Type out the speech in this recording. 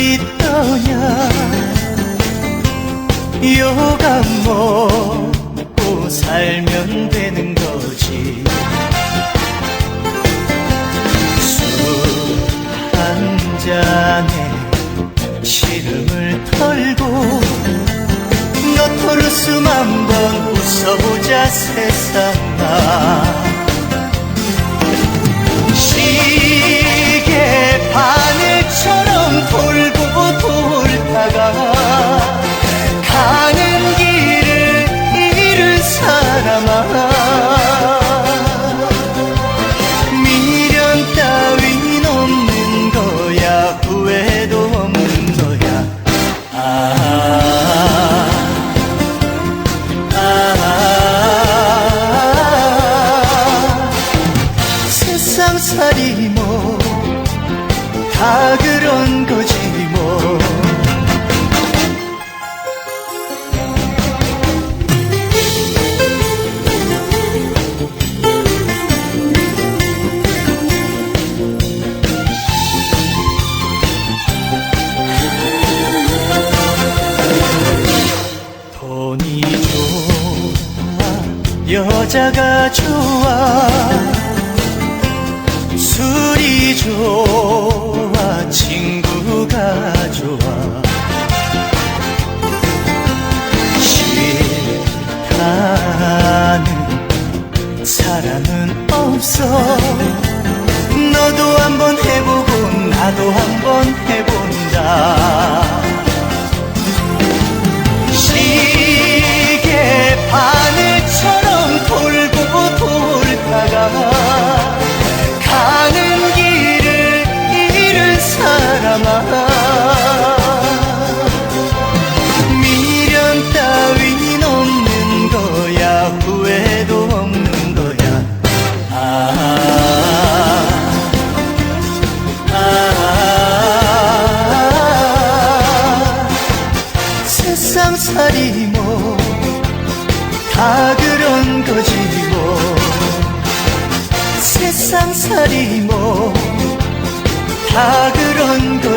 있더냐? 요가 먹고 살면 되는 거지. 술 한 잔에 시름을 털고 너토르스만번 웃어보자 세상아. 살이 뭐 다 그런 거지 뭐. 돈이 좋아 여자가 좋아 술이 좋아 친구가 좋아. 싫다는 사람은 없어. 너도 한번 해보고 나도 세상살이 뭐 다 그런 거지 뭐 세상살이 뭐 다 그런 거지